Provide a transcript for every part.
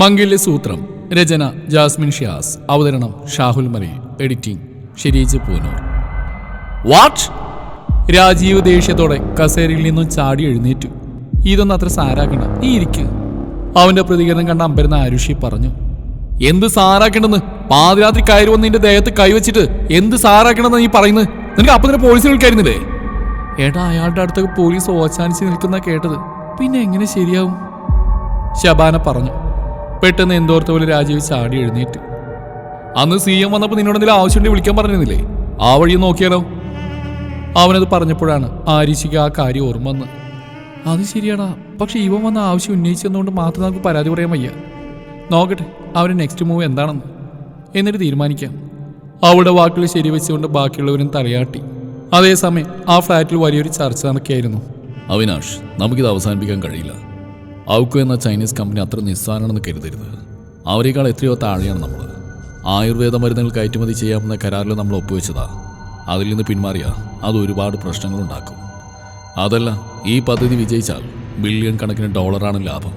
മംഗല്യ സൂത്രം രചന ജാസ്മിൻ ഷിയാസ് അവതരണം Shahul മലി editing Shereej Poonoor. What Rajeev ദേഷ്യത്തോടെ കസേരയിൽ നിന്നും ചാടി എഴുന്നേറ്റു. ഇതൊന്നും അത്ര സാരാക്കണ്ട നീ ഇരിക്ക്. അവന്റെ പ്രതികരണം കണ്ട അമ്പരുന്ന ആരുഷി പറഞ്ഞു എന്ത് സാറാക്കണ്ടെന്ന് പാതിരാത്രി കയറി വന്ന് നിന്റെ ദേഹത്ത് കൈവച്ചിട്ട് എന്ത് സാറാക്കണമെന്ന് നീ പറയുന്നത്? നിനക്ക് അപ്പൊ തന്നെ പോലീസ് വിളിക്കായിരുന്നില്ലേ? ഏട്ടാ അയാളുടെ അടുത്തൊക്കെ പോലീസ് ഓച്ചാനിച്ച് നിൽക്കുന്ന കേട്ടത്. പിന്നെ എങ്ങനെ ശരിയാവും? ശബാന പറഞ്ഞു പെട്ടെന്ന് എന്തോർത്ത പോലെ രാജീവ് ചാടി എഴുന്നേറ്റ്. അന്ന് സി എം വന്നപ്പോൾ നിന്നോട് എന്തെങ്കിലും ആവശ്യമുണ്ടെങ്കിൽ വിളിക്കാൻ പറഞ്ഞിരുന്നില്ലേ? ആ വഴി നോക്കിയാലോ? അവനത് പറഞ്ഞപ്പോഴാണ് ആരീശിക്ക് ആ കാര്യം ഓർമ്മ വന്ന് അത് ശരിയാടാ. പക്ഷെ ഇവൻ വന്ന ആവശ്യം ഉന്നയിച്ചതുകൊണ്ട് മാത്രം നമുക്ക് പരാതി പറയാൻ വയ്യ. നോക്കട്ടെ അവരുടെ നെക്സ്റ്റ് മൂവ് എന്താണെന്ന്. എന്നിട്ട് തീരുമാനിക്കാം. അവളുടെ വാക്കുകൾ ശരിവെച്ചുകൊണ്ട് ബാക്കിയുള്ളവരും തലയാട്ടി. അതേസമയം ആ ഫ്ലാറ്റിൽ വലിയൊരു ചർച്ച നടക്കുകയായിരുന്നു. അവിനാഷ് നമുക്കിത് അവസാനിപ്പിക്കാൻ കഴിയില്ല. ഔക്കോ എന്ന ചൈനീസ് കമ്പനി അത്ര നിസ്സാരമാണെന്ന് കരുതരുത്. അവരേക്കാൾ എത്രയോ താഴെയാണ് നമ്മൾ ആയുർവേദ മരുന്നുകൾ കയറ്റുമതി ചെയ്യാമെന്ന കരാറിൽ നമ്മൾ ഒപ്പുവെച്ചതാ. അതിൽ നിന്ന് പിന്മാറിയ അത് ഒരുപാട് പ്രശ്നങ്ങൾ ഉണ്ടാക്കും. അതല്ല ഈ പദ്ധതി വിജയിച്ചാൽ ബില്യൺ കണക്കിന് ഡോളറാണ് ലാഭം.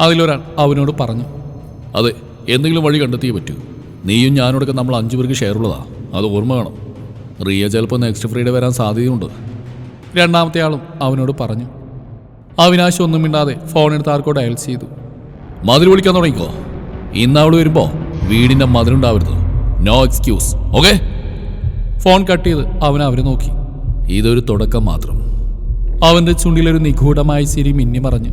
അതിലൊരാൾ അവനോട് പറഞ്ഞു അതെ എന്തെങ്കിലും വഴി കണ്ടെത്തിയേ പറ്റൂ. നീയും ഞാനോടൊക്കെ നമ്മൾ അഞ്ചു പേർക്ക് ഷെയർ ഉള്ളതാ. അത് ഓർമ്മ വേണം. റിയ ചിലപ്പോൾ നെക്സ്റ്റ് ഫ്രൈഡേ വരാൻ സാധ്യതയുണ്ട്. രണ്ടാമത്തെ ആളും അവനോട് പറഞ്ഞു അവിനാശ് ഒന്നും മിണ്ടാതെ ഫോൺ എടുത്ത് ആർക്കോ ഡയൽ ചെയ്തു. മതിൽ വിളിക്കാൻ തുടങ്ങിക്കോ. ഇന്ന് അവൾ വരുമ്പോ വീടിന്റെ മതിലുണ്ടാവരുത് no excuse okay phone cut ചെയ്ത് അവൻ അവരെ നോക്കി. ഇതൊരു തുടക്കം മാത്രം. അവന്റെ ചുണ്ടിലൊരു നിഗൂഢമായ ചിരി മിന്നി മറഞ്ഞു.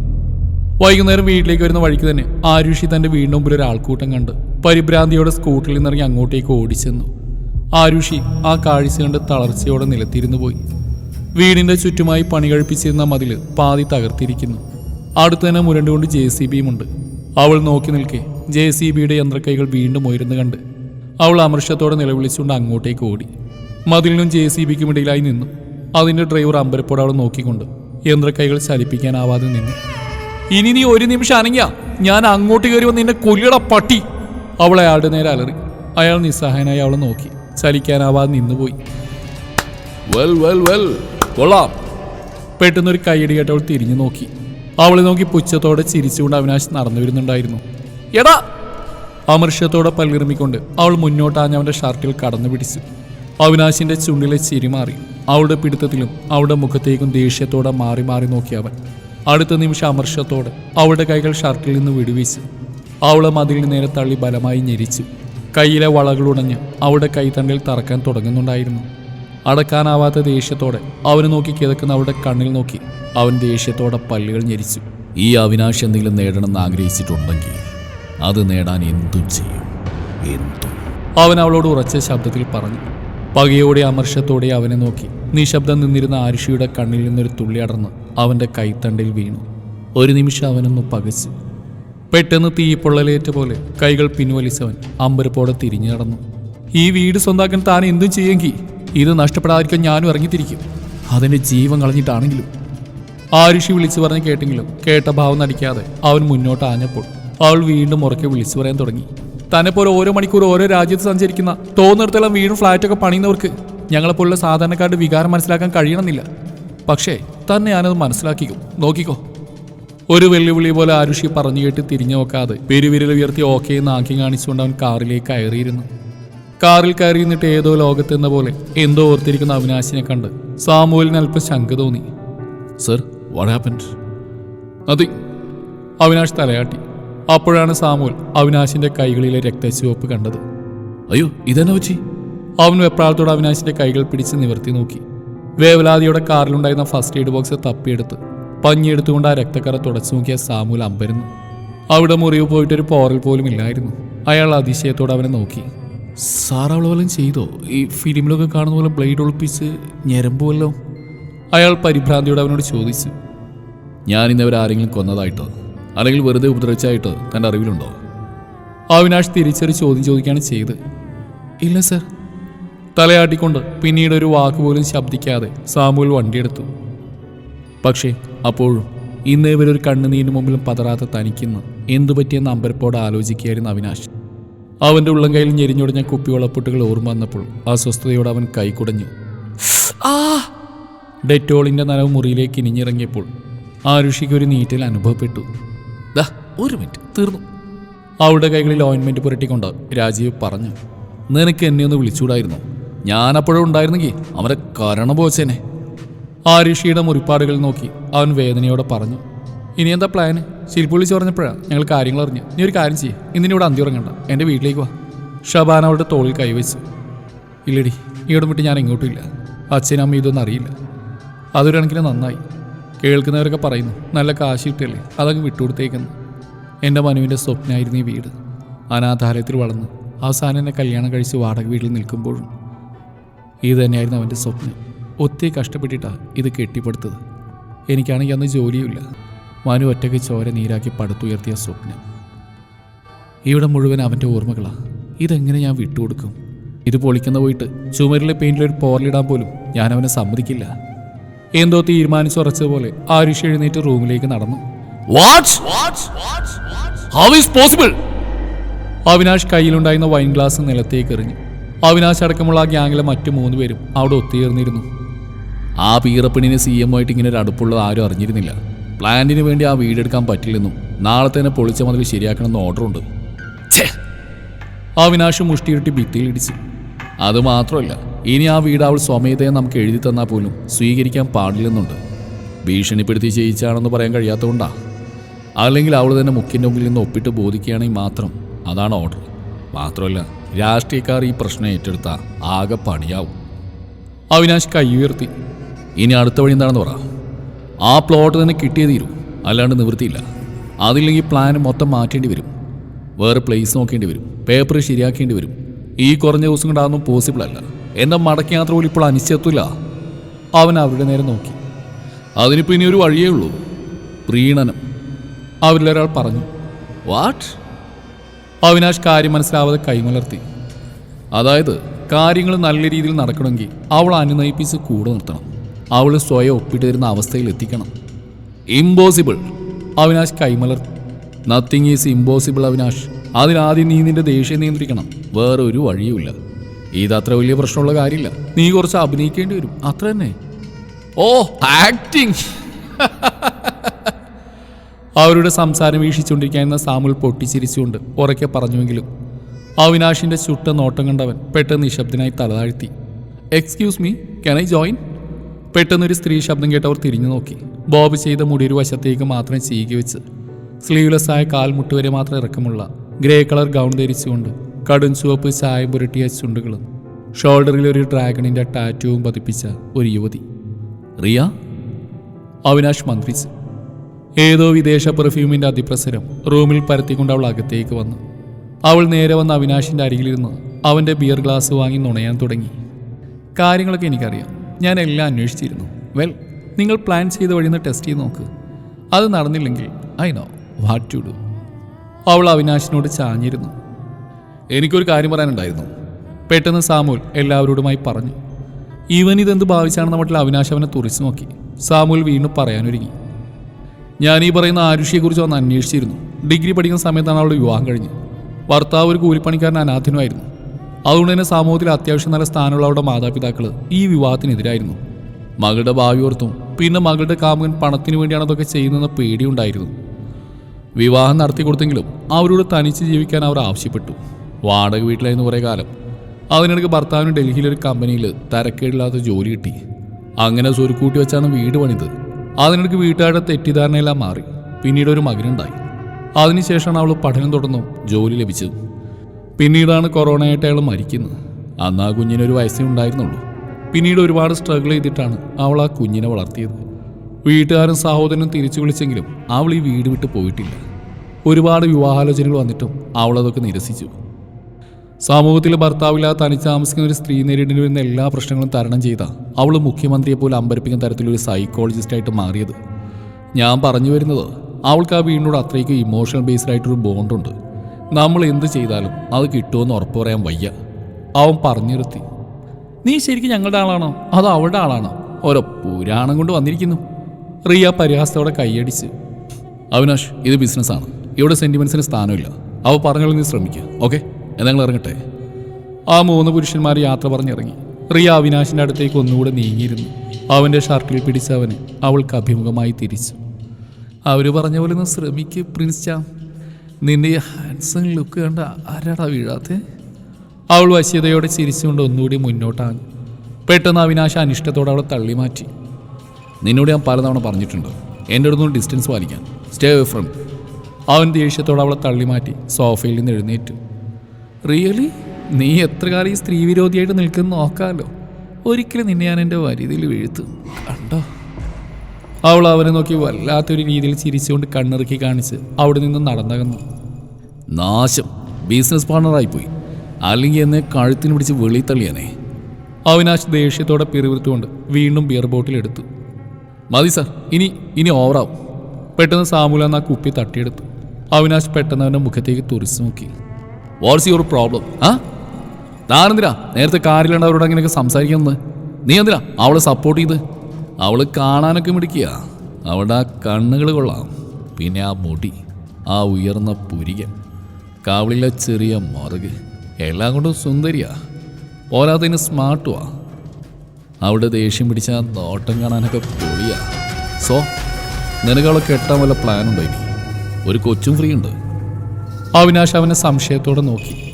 വൈകുന്നേരം വീട്ടിലേക്ക് വരുന്ന വഴിക്ക് തന്നെ ആരുഷി തന്റെ വീടിന് മുമ്പിൽ ഒരു ആൾക്കൂട്ടം കണ്ട് പരിഭ്രാന്തിയോടെ സ്കൂട്ടറിൽ നിന്നിറങ്ങി അങ്ങോട്ടേക്ക് ഓടിച്ചെന്നു. ആരുഷി ആ കാഴ്ച കണ്ട് തളർച്ചയോടെ നിലത്തിരുന്നു പോയി. വീടിന്റെ ചുറ്റുമായി പണി കഴിപ്പിച്ചിരുന്ന മതിൽ പാതി തകർത്തിരിക്കുന്നു. അടുത്ത് തന്നെ മുരണ്ടുകൊണ്ട് ജെ സി ബിയും ഉണ്ട്. അവൾ നോക്കി നിൽക്കെ ജെ സി ബിയുടെ യന്ത്രക്കൈകൾ വീണ്ടും ഉയരുന്നു കണ്ട് അവൾ അമർഷത്തോടെ നിലവിളിച്ചുകൊണ്ട് അങ്ങോട്ടേക്ക് ഓടി. മതിലിനും ജെ സി ബിക്കും ഇടയിലായി നിന്നു. അതിന്റെ ഡ്രൈവർ അമ്പരപ്പോടെ അവൾ നോക്കിക്കൊണ്ട് യന്ത്രക്കൈകൾ ചലിപ്പിക്കാനാവാതെ നിന്നു. ഇനി നീ ഒരു നിമിഷം അനങ്ങിയ. ഞാൻ അങ്ങോട്ട് കയറി വന്ന് നിന്റെ കൊല്ലിട പട്ടി. അവൾ അയാളുടെ നേരെ അലറി. അയാൾ നിസ്സഹായനായി അവളെ നോക്കി. ചലിക്കാനാവാതെ നിന്നുപോയി. വെൽ വെൽ വെൽ കൊള്ളാം. പെട്ടെന്നൊരു കൈയടി അവൾ തിരിഞ്ഞു നോക്കി. അവളെ നോക്കി പുച്ഛത്തോടെ ചിരിച്ചുകൊണ്ട് അവിനാശ് നടന്നു വരുന്നുണ്ടായിരുന്നു. എടാ! അമർഷത്തോടെ പല്ലിറുമിക്കൊണ്ട് അവൾ മുന്നോട്ടാഞ്ഞ് അവന്റെ ഷർട്ടിൽ കടന്നു പിടിച്ചു. അവിനാശിന്റെ ചുണ്ടിലെ ചിരി മാറി. അവളുടെ പിടുത്തത്തിലും അവളുടെ മുഖത്തേക്കും ദേഷ്യത്തോടെ മാറി മാറി നോക്കി അവൻ. അടുത്ത നിമിഷം അമർഷത്തോടെ അവളുടെ കൈകൾ ഷർട്ടിൽ നിന്ന് വിടുവിച്ചു അവളെ മതിലിന് നേരെ തള്ളി ബലമായി ഞെരിച്ചു. കയ്യിലെ വളകൾ ഉടഞ്ഞ് അവളുടെ കൈത്തണ്ടിൽ തറക്കാൻ തുടങ്ങുന്നുണ്ടായിരുന്നു. അടക്കാനാവാത്ത ദേഷ്യത്തോടെ അവനെ നോക്കി കിതക്കുന്ന അവളുടെ കണ്ണിൽ നോക്കി അവൻ ദേഷ്യത്തോടെ പല്ലുകൾ ഞെരിച്ചു. ഈ അവിനാശ് എന്തെങ്കിലും നേടണമെന്ന് ആഗ്രഹിച്ചിട്ടുണ്ടെങ്കിൽ അത് നേടാൻ എന്തും ചെയ്യും. എന്തും. അവൻ അവളോട് ഉറച്ച ശബ്ദത്തിൽ പറഞ്ഞു. പകയോടെ അമർഷത്തോടെ അവനെ നോക്കി നിശബ്ദം നിന്നിരുന്ന ആരുഷിയുടെ കണ്ണിൽ നിന്നൊരു തുള്ളി അടർന്ന് അവന്റെ കൈത്തണ്ടിൽ വീണു. ഒരു നിമിഷം അവനൊന്ന് പകച്ചു. പെട്ടെന്ന് തീപ്പൊള്ളലേറ്റ പോലെ കൈകൾ പിൻവലിച്ചവൻ അമ്പരപ്പോടെ തിരിഞ്ഞു നടന്നു. ഈ വീട് സ്വന്താക്കാൻ താൻ എന്തും ചെയ്യുമെങ്കിൽ ഇത് നഷ്ടപ്പെടാതിരിക്കാൻ ഞാനും ഇറങ്ങിത്തിരിക്കും. അതിന്റെ ജീവൻ കളഞ്ഞിട്ടാണെങ്കിലും. ആരുഷി വിളിച്ചു പറഞ്ഞ് കേട്ടെങ്കിലും കേട്ട ഭാവം നടിക്കാതെ അവൻ മുന്നോട്ട് ആഞ്ഞപ്പോൾ അവൾ വീണ്ടും ഉറക്കെ വിളിച്ചു പറയാൻ തുടങ്ങി. തന്നെപ്പോലെ പോലെ ഓരോ മണിക്കൂർ ഓരോ രാജ്യത്ത് സഞ്ചരിക്കുന്ന തോന്നിടത്തോളം വീടും ഫ്ലാറ്റൊക്കെ പണിയുന്നവർക്ക് ഞങ്ങളെപ്പോലുള്ള സാധാരണക്കാരുടെ വികാരം മനസ്സിലാക്കാൻ കഴിയണമെന്നില്ല. പക്ഷേ തന്നെ ഞാനത് മനസ്സിലാക്കിക്കും. നോക്കിക്കോ. ഒരു വെല്ലുവിളി പോലെ ആരുഷി പറഞ്ഞു കേട്ട് തിരിഞ്ഞു നോക്കാതെ പെരുവിരൽ ഉയർത്തി ഓക്കെ എന്ന് ആക്കി കാണിച്ചുകൊണ്ട് അവൻ കാറിലേക്ക് കയറിയിരുന്നു. കാറിൽ കയറി നിന്നിട്ട് ഏതോ ലോകത്തെന്ന പോലെ എന്തോ ഓർത്തിരിക്കുന്ന അവിനാശിനെ കണ്ട് സാമൂലിന് അല്പം ശങ്ക തോന്നി. സർ വാട്ട് ഹാപ്പൻഡ് അതി അവിനാശ് തലയാട്ടി. അപ്പോഴാണ് സാമുൽ അവിനാശിന്റെ കൈകളിലെ രക്തച്ചുവപ്പ് കണ്ടത്. അയ്യോ ഇതെന്നാ വെച്ചി അവൻ വെപ്രാളത്തോടെ അവിനാശിന്റെ കൈകൾ പിടിച്ച് നിവർത്തി നോക്കി. വേവലാതിയുടെ കാറിലുണ്ടായിരുന്ന ഫസ്റ്റ് എയ്ഡ് ബോക്സ് തപ്പിയെടുത്ത് പഞ്ഞിയെടുത്തുകൊണ്ട് ആ രക്തക്കറ തുടച്ചു നോക്കിയ സാമുൽ അമ്പരുന്നു. അവിടെ മുറിവ് പോയിട്ടൊരു പോറൽ പോലും ഇല്ലായിരുന്നു. അയാൾ അതിശയത്തോടെ അവനെ നോക്കി. സാർ അവളെ വല്ലതും ചെയ്തോ? ഈ ഫിലിമിലൊക്കെ കാണുന്ന പോലെ ബ്ലേഡ് ഒളിപ്പിച്ച് ഞരമ്പുമല്ലോ അയാൾ പരിഭ്രാന്തിയോടെ അവനോട് ചോദിച്ചു. ഞാൻ ഇന്ന് ആരെങ്കിലും കൊന്നതായിട്ടോ? അല്ലെങ്കിൽ വെറുതെ ഉപദ്രവിച്ചായിട്ടോ? തന്റെ അറിവിലുണ്ടോ? അവിനാഷ് തിരിച്ചൊരു ചോദ്യം ചോദിക്കുകയാണ് ചെയ്ത് ഇല്ല സർ. തലയാട്ടിക്കൊണ്ട് പിന്നീട് ഒരു വാക്ക് പോലും ശബ്ദിക്കാതെ സാമുൽ വണ്ടിയെടുത്തു. പക്ഷേ അപ്പോഴും ഇന്ന് ഇവരൊരു കണ്ണുനീരിന് മുമ്പിലും പതറാത്ത തനിക്കുന്ന എന്തു പറ്റിയെന്ന് അമ്പരപ്പോടെ ആലോചിക്കുകയായിരുന്നു അവിനാഷ്. അവന്റെ ഉള്ളം കയ്യിൽ ഞെരിഞ്ഞൊടിഞ്ഞ കുപ്പിവളപ്പൊട്ടുകൾ ഓർമ്മ വന്നപ്പോൾ അസ്വസ്ഥതയോടെ അവൻ കൈകുടഞ്ഞു ആ. ഡെറ്റോളിന്റെ നനവ് മുറിയിലേക്ക് ഇനിഞ്ഞിറങ്ങിയപ്പോൾ ആരുഷിക്ക് ഒരു നീറ്റൽ അനുഭവപ്പെട്ടു. ദാ ഒരു മിനിറ്റ് തീർന്നു. അവളുടെ കൈകളിൽ ഓയിൻമെന്റ് പുരട്ടിക്കൊണ്ട് രാജീവ് പറഞ്ഞു നിനക്ക് എന്നെ ഒന്ന് വിളിച്ചുകൂടായിരുന്നു. ഞാനപ്പോഴും ഉണ്ടായിരുന്നെങ്കിൽ അവരെ കരണം പോച്ചേനെ. ആരുഷിയുടെ മുറിപ്പാടുകൾ നോക്കി അവൻ വേദനയോടെ പറഞ്ഞു ഇനി എന്താ പ്ലാന് ശില്പി വിളിച്ച് പറഞ്ഞപ്പോഴാണ് ഞങ്ങൾ കാര്യങ്ങൾ അറിഞ്ഞ് നീ ഒരു കാര്യം ചെയ്യേ. ചെയ്യ് ഇന്നിവിടെ അന്തി ഉറങ്ങണ്ട. എന്റെ വീട്ടിലേക്ക് വാ. ഷബാൻ അവളുടെ തോളിൽ കൈവച്ചു ഇല്ലടി ഈയിടം വിട്ട് ഞാൻ എങ്ങോട്ടും ഇല്ല. അച്ഛനും അമ്മയും ഇതൊന്നും അറിയില്ല. അതൊരു നന്നായി. കേൾക്കുന്നവരൊക്കെ പറയുന്നു നല്ല കാശ് കിട്ടിയല്ലേ അതങ്ങ് വിട്ടുകൊടുത്തേക്കുന്നു. എന്റെ മനുവിന്റെ സ്വപ്നമായിരുന്നു ഈ വീട്. അനാഥാലയത്തിൽ വളർന്ന്. അവസാനം എന്നെ കല്യാണം കഴിച്ച് വാടക വീട്ടിൽ നിൽക്കുമ്പോഴും ഇത് തന്നെയായിരുന്നു അവന്റെ സ്വപ്നം. ഒത്തിരി കഷ്ടപ്പെട്ടിട്ടാണ് ഇത് കെട്ടിപ്പടുത്തത്. എനിക്കാണെങ്കിൽ അന്ന് ജോലിയുമില്ല. മനു ഒറ്റയ്ക്ക് ചോര നീരാക്കി പടുത്തുയർത്തിയ സ്വപ്നം. ഇവിടെ മുഴുവൻ അവന്റെ ഓർമ്മകളാണ് ഇതെങ്ങനെ ഞാൻ വിട്ടുകൊടുക്കും? ഇത് പൊളിക്കുന്ന പോയിട്ട് ചുമരിലെ പെയിന്റിലൊരു ഒരു പോറലിടാൻ പോലും ഞാൻ അവനെ സമ്മതിക്കില്ല. എന്തോ തീരുമാനിച്ചുറച്ചതുപോലെ ആരുഷ് എഴുന്നേറ്റ് റൂമിലേക്ക് നടന്നു. പോസിബിൾ അവിനാഷ് കയ്യിലുണ്ടായിരുന്ന വൈൻ ഗ്ലാസ് നിലത്തേക്ക് എറിഞ്ഞു. അവിനാശ് അടക്കമുള്ള ആ ഗ്യാങ്ങിലെ മറ്റു മൂന്ന് പേരും അവിടെ ഒത്തുചേർന്നിരുന്നു. ആ പീറപ്പിണിനെ സി എം ആയിട്ട് ഇങ്ങനെ ഒരു അടുപ്പുള്ളത് ആരും അറിഞ്ഞിരുന്നില്ല. പ്ലാന്റിന് വേണ്ടി ആ വീടെടുക്കാൻ പറ്റില്ലെന്നും നാളെ തന്നെ പൊളിച്ച മതിൽ ശരിയാക്കണമെന്ന് ഓർഡറുണ്ട്. അവിനാശ് മുഷ്ടിയിരുട്ടി ഭിത്തിയിലിടിച്ച് അത് മാത്രമല്ല ഇനി ആ വീട് അവൾ സ്വമേധയെ നമുക്ക് എഴുതി തന്നാൽ പോലും സ്വീകരിക്കാൻ പാടില്ലെന്നുണ്ട്. ഭീഷണിപ്പെടുത്തി ചെയ്യിച്ചാണെന്ന് പറയാൻ കഴിയാത്തതുകൊണ്ടാ. അല്ലെങ്കിൽ അവൾ തന്നെ മുക്കിന്റെ മുമ്പിൽ നിന്ന് ഒപ്പിട്ട് ബോധിക്കുകയാണെങ്കിൽ മാത്രം അതാണ് ഓർഡർ. മാത്രമല്ല രാഷ്ട്രീയക്കാർ ഈ പ്രശ്നം ഏറ്റെടുത്താൽ ആകെ പണിയാവും. അവിനാശ് കൈ ഉയർത്തി. ഇനി അടുത്ത വഴി എന്താണെന്ന് പറ. ആ പ്ലോട്ട് തന്നെ കിട്ടിയേ തീരൂ. അല്ലാണ്ട് നിവൃത്തിയില്ല. അതില്ലെങ്കിൽ പ്ലാൻ മൊത്തം മാറ്റേണ്ടി വരും. വേറെ പ്ലേസ് നോക്കേണ്ടി വരും. പേപ്പർ ശരിയാക്കേണ്ടി വരും. ഈ കുറഞ്ഞ ദിവസം കൊണ്ട് അതൊന്നും പോസിബിൾ അല്ല. എന്നാൽ മടക്കി യാത്ര പോലും ഇപ്പോൾ അനിശ്ചിതത്വമില്ല. അവൻ അവരുടെ നേരെ നോക്കി. അതിനിപ്പോൾ ഇനി ഒരു വഴിയേ ഉള്ളൂ. പ്രീണനം. അവരിലൊരാൾ പറഞ്ഞു വാട്ട് അവിനാഷ് കാര്യം മനസ്സിലാവാതെ കൈമലർത്തി. അതായത് കാര്യങ്ങൾ നല്ല രീതിയിൽ നടക്കണമെങ്കിൽ അവൾ അനുനയിപ്പിച്ച് കൂടെ നിർത്തണം. അവൾ സ്വയം ഒപ്പിട്ട് തരുന്ന അവസ്ഥയിൽ എത്തിക്കണം. ഇമ്പോസിബിൾ അവിനാശ് കൈമലർ. നത്തിങ് ഈസ് ഇമ്പോസിബിൾ അവിനാഷ് അതിനാദ്യം നീ നിന്റെ ദേഷ്യം നിയന്ത്രിക്കണം. വേറെ ഒരു വഴിയുമില്ല. ഇതത്ര വലിയ പ്രശ്നമുള്ള കാര്യമില്ല. നീ കുറച്ച് അഭിനയിക്കേണ്ടി വരും. അത്ര തന്നെ. ഓ ആക്ടിങ് അവരുടെ സംസാരം വീക്ഷിച്ചുകൊണ്ടിരിക്കുന്ന സാമുൽ പൊട്ടിച്ചിരിച്ചുകൊണ്ട് ഉറക്കെ പറഞ്ഞുവെങ്കിലും അവിനാഷിന്റെ ചുട്ട നോട്ടം കണ്ടവൻ പെട്ടെന്ന് നിശബ്ദനായി തലതാഴ്ത്തി excuse me can I join പെട്ടെന്നൊരു സ്ത്രീ ശബ്ദം കേട്ടവർ തിരിഞ്ഞു നോക്കി. ബോബ് ചെയ്ത മുടി ഒരു വശത്തേക്ക് മാത്രം ചീകി വെച്ച്. സ്ലീവ്ലെസ് ആയ കാൽമുട്ട് വരെ മാത്രം ഇറക്കമുള്ള. ഗ്രേ കളർ ഗൗൺ ധരിച്ചുകൊണ്ട് കടും ചുവപ്പ് ചായം പുരട്ടിയ ചുണ്ടുകളും. ഷോൾഡറിൽ ഒരു ഡ്രാഗണിന്റെ ടാറ്റുവും പതിപ്പിച്ച ഒരു യുവതി. റിയ? അവിനാഷ് മന്ത്രിച്ചു. ഏതോ വിദേശ പെർഫ്യൂമിന്റെ അതിപ്രസരം റൂമിൽ പരത്തിക്കൊണ്ട് അവൾ അകത്തേക്ക് വന്നു. അവൾ നേരെ വന്ന് അവിനാഷിന്റെ അരികിലിരുന്ന് അവന്റെ ബിയർ ഗ്ലാസ് വാങ്ങി നുണയാൻ തുടങ്ങി. കാര്യങ്ങളൊക്കെ എനിക്കറിയാം. ഞാൻ എല്ലാം അന്വേഷിച്ചിരുന്നു. വെൽ നിങ്ങൾ പ്ലാൻ ചെയ്ത വഴി നിന്ന് ടെസ്റ്റ് ചെയ്ത് നോക്ക്. അത് നടന്നില്ലെങ്കിൽ I know what to do അവൾ അവിനാശിനോട് ചാഞ്ഞിരുന്നു. എനിക്കൊരു കാര്യം പറയാനുണ്ടായിരുന്നു. പെട്ടെന്ന് സാമുൽ എല്ലാവരോടുമായി പറഞ്ഞു. ഇവൻ ഇതെന്ത് ഭാവിച്ചാണെന്ന മട്ടിൽ അവിനാശ് അവനെ തുറിച്ചു നോക്കി. സാമൂൽ വീണ്ടും പറയാനൊരുങ്ങി. ഞാൻ ഈ പറയുന്ന ആരുഷിയെക്കുറിച്ച് ഒന്ന് അന്വേഷിച്ചിരുന്നു. ഡിഗ്രി പഠിക്കുന്ന സമയത്താണ് അവളുടെ വിവാഹം കഴിഞ്ഞ്. ഭർത്താവ് ഒരു കൂലിപ്പണിക്കാരൻ അനാഥനുമായിരുന്നു. അതുകൊണ്ട് തന്നെ സമൂഹത്തിൽ അത്യാവശ്യം നല്ല സ്ഥാനമുള്ള അവരുടെ മാതാപിതാക്കൾ ഈ വിവാഹത്തിനെതിരായിരുന്നു. മകളുടെ ഭാവി ഓർത്തും പിന്നെ മകളുടെ കാമുകൻ പണത്തിന് വേണ്ടിയാണ് അതൊക്കെ ചെയ്യുന്നതെന്ന പേടിയുണ്ടായിരുന്നു. വിവാഹം നടത്തി കൊടുത്തെങ്കിലും അവരോട് തനിച്ച് ജീവിക്കാൻ അവർ ആവശ്യപ്പെട്ടു. വാടക വീട്ടിലായിരുന്നു കുറേ കാലം. അതിനിടയ്ക്ക് ഭർത്താവിന് ഡൽഹിയിലെ ഒരു കമ്പനിയിൽ തരക്കേടില്ലാത്ത ജോലി കിട്ടി. അങ്ങനെ സ്വരുക്കൂട്ടി വെച്ചാണ് വീട് പണിത്. അതിനിടയ്ക്ക് വീട്ടുകാരുടെ തെറ്റിദ്ധാരണയെല്ലാം മാറി. പിന്നീട് ഒരു മകനുണ്ടായി. അതിനുശേഷമാണ് അവൾ പഠനം തുടർന്നും ജോലി ലഭിച്ചത്. പിന്നീടാണ് കൊറോണയായിട്ട് അയാൾ മരിക്കുന്നത്. അന്ന് ആ കുഞ്ഞിനൊരു വയസ്സേ ഉണ്ടായിരുന്നുള്ളൂ. പിന്നീട് ഒരുപാട് സ്ട്രഗിൾ ചെയ്തിട്ടാണ് അവൾ ആ കുഞ്ഞിനെ വളർത്തിയത്. വീട്ടുകാരും സഹോദരനും തിരിച്ചു വിളിച്ചെങ്കിലും അവൾ ഈ വീട് വിട്ട് പോയിട്ടില്ല. ഒരുപാട് വിവാഹാലോചനകൾ വന്നിട്ടും അവളതൊക്കെ നിരസിച്ചു. സമൂഹത്തിൽ ഭർത്താവില്ലാതെ തനിച്ച് താമസിക്കുന്ന ഒരു സ്ത്രീ നേരിടേണ്ടി വരുന്ന എല്ലാ പ്രശ്നങ്ങളും തരണം ചെയ്ത അവൾ മുഖ്യമന്ത്രിയെ പോലെ അമ്പരപ്പിക്കുന്ന തരത്തിലൊരു സൈക്കോളജിസ്റ്റായിട്ട് മാറിയത്. ഞാൻ പറഞ്ഞു വരുന്നത് അവൾക്ക് ആ വീടിനോട് അത്രയ്ക്ക് ഇമോഷണൽ ബേസ്ഡ് ആയിട്ടൊരു ബോണ്ടുണ്ട് നമ്മൾ എന്ത് ചെയ്താലും അത് കിട്ടുമെന്ന് ഉറപ്പ് പറയാൻ വയ്യ. അവൻ പറഞ്ഞിരുത്തി. നീ ശരിക്കും ഞങ്ങളുടെ ആളാണോ? അതോ അവളുടെ ആളാണോ? ഓരോ പുരാണം കൊണ്ട് വന്നിരിക്കുന്നു. റിയ പരിഹാസത്തോടെ കൈയടിച്ച്. അവിനാഷ് ഇത് ബിസിനസ്സാണ് ഇവിടെ സെന്റിമെൻസിന് സ്ഥാനമില്ല. അവ പറഞ്ഞോളൂ നീ ശ്രമിക്കുക ഓക്കെ? എന്നാൽ ഇറങ്ങട്ടെ. ആ മൂന്ന് പുരുഷന്മാർ യാത്ര പറഞ്ഞിറങ്ങി. റിയ അവിനാശിന്റെ അടുത്തേക്ക് ഒന്നുകൂടെ നീങ്ങിയിരുന്നു. അവന്റെ ഷർട്ടിൽ പിടിച്ചവന് അവൾക്ക് അഭിമുഖമായി തിരിച്ചു. അവർ പറഞ്ഞ പോലെ ഒന്ന് ശ്രമിക്ക് പ്രിൻസ് ചാം. നിന്റെ ഈ ഹാൻസം ലുക്ക് കണ്ട ആരാടാ വീഴാത്തെ? അവൾ വശ്യതയോടെ ചിരിച്ചുകൊണ്ട് ഒന്നുകൂടി മുന്നോട്ടാണ്. പെട്ടെന്ന് അവിനാശ അനിഷ്ടത്തോടെ അവളെ തള്ളി മാറ്റി നിന്നോട് ഞാൻ പലതവണ പറഞ്ഞിട്ടുണ്ട്. എന്റെ അടുത്തൊന്ന് ഡിസ്റ്റൻസ് പാലിക്കാൻ. സ്റ്റേ അവേ ഫ്രം അവൻ ദേഷ്യത്തോടെ അവളെ തള്ളി മാറ്റി സോഫയിൽ നിന്ന് എഴുന്നേറ്റു. റിയലി നീ എത്ര കാലം ഈ സ്ത്രീ വിരോധിയായിട്ട് നിൽക്കുന്ന നോക്കാമല്ലോ ഒരിക്കലും നിന്നെ ഞാൻ എന്റെ വരുതിയിൽ വീഴ്ത്തും. കണ്ടോ? അവൾ അവനെ നോക്കി വല്ലാത്തൊരു രീതിയിൽ ചിരിച്ചുകൊണ്ട് കണ്ണിറുക്കി കാണിച്ച് അവിടെ നിന്ന് നടന്നകന്നു. നാശം. ബിസിനസ് പാർട്ണറായിപ്പോയി അല്ലെങ്കിൽ എന്നെ കഴുത്തിന് പിടിച്ച് വെളി തള്ളിയാനേ അവിനാശ് ദേഷ്യത്തോടെ പിറുവിരുത്തുകൊണ്ട് വീണ്ടും ബിയർ ബോട്ടിൽ എടുത്തു. മതി സാർ ഇനി ഇനി ഓവറാവും പെട്ടെന്ന് സാമൂല എന്ന കുപ്പി തട്ടിയെടുത്തു. അവിനാശ് പെട്ടെന്ന് അവന്റെ മുഖത്തേക്ക് തുറിച്ചു നോക്കി. വാട്ട്സ് യുവർ പ്രോബ്ലം ആ? താനെന്തിനാ? നേരത്തെ കാറിലുണ്ട് അവരോട് അങ്ങനെയൊക്കെ സംസാരിക്കുന്നത്? നീ എന്തിനാ അവളെ സപ്പോർട്ട് ചെയ്ത്? അവൾ കാണാനൊക്കെ മിടിക്കുക അവളുടെ ആ കണ്ണുകൾ കൊള്ളാം. പിന്നെ ആ മുടി ആ ഉയർന്ന പുരികൻ. കാവളിലെ ചെറിയ മറുക്. എല്ലാം കൊണ്ടും സുന്ദരിയാ. പോരാത്തതിന് സ്മാർട്ടുവാ. അവിടെ ദേഷ്യം പിടിച്ച നോട്ടം കാണാനൊക്കെ പൊളിയാ. സോ നിനക്ക് അവളെ കെട്ടാൻ വല്ല പ്ലാനുണ്ടോ ഇനി? ഒരു കൊച്ചും ഫ്രീ ഉണ്ട്. അവിനാശ് അവനെ സംശയത്തോടെ നോക്കി.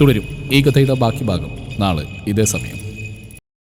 തുടരും. ഈ കഥയുടെ ബാക്കി ഭാഗം നാളെ ഇതേ സമയം.